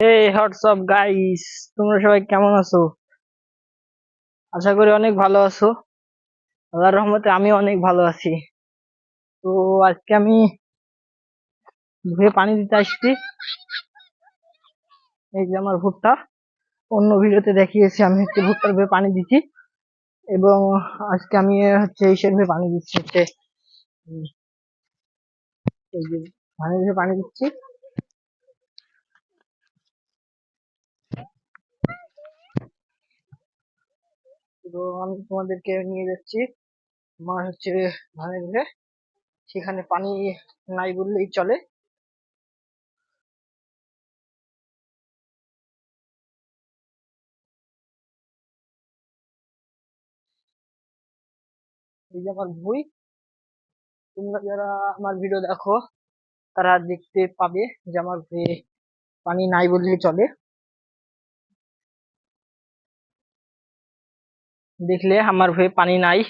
এই WhatsApp guys তোমরা সবাই কেমন আছো? আশা করি অনেক ভালো আছো। আল্লাহর রহমতে আমি অনেক ভালো আছি। তো আজকে আমি ধুয়ে পানি দিতে আসছি। এই যে আমার ভুট্টা। অন্য ভিডিওতে দেখিয়েছি আমি হচ্ছে ভুট্টার ভুয়ে পানি দিচ্ছি। এবং আজকে আমি হচ্ছে ইসের ভুয়ে পানি দিচ্ছি। হচ্ছে ভুয়ে পানি দিচ্ছি। তো আমি তোমাদেরকে নিয়ে যাচ্ছি। আমার হচ্ছে ধানের ভুয়ে সেখানে পানি নাই বললেই চলে। এই যে আমার ভুই তোমরা যারা আমার ভিডিও দেখো, তারা দেখতে পাবে যে আমার পানি নাই বললেই চলে। দেখলে আমার ভুঁয়ে পানি নাই